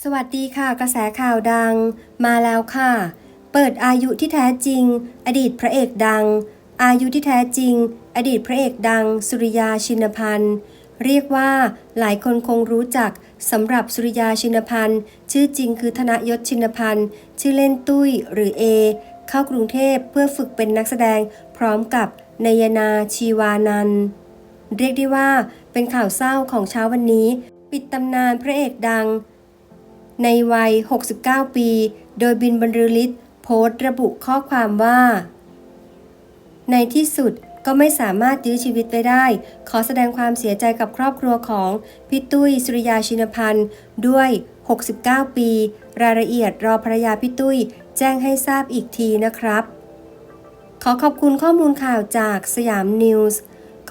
สวัสดีค่ะ กระแสข่าวดัง มาแล้วค่ะ เปิดอายุที่แท้จริง อดีตพระเอกดัง อายุที่แท้จริง อดีตพระเอกดัง สุริยาชินพันธ์เรียกว่าหลายคนคงรู้จักสำหรับสุริยาชินพันธ์ชื่อจริงคือธนยศชินพันธ์ชื่อเล่นตุ้ยหรือเอเข้ากรุงเทพเพื่อฝึกเป็นนักแสดงพร้อมกับนยนาชีวานันเรียกได้ว่าเป็นข่าวเศร้าของเช้าวันนี้ ปิดตำนานพระเอกดัง ในวัย 69 ปี โดยบินบรรลือฤทธิ์โพสต์ระบุข้อความว่า ในที่สุดก็ไม่สามารถยื้อชีวิตไว้ได้ ขอแสดงความเสียใจกับครอบครัวของพี่ตุ้ยสุริยาชินพันธ์ด้วย 69 ปี รายละเอียดรอภรรยาพี่ตุ้ย แจ้งให้ทราบอีกทีนะครับ ขอขอบคุณข้อมูลข่าวจากสยามนิวส์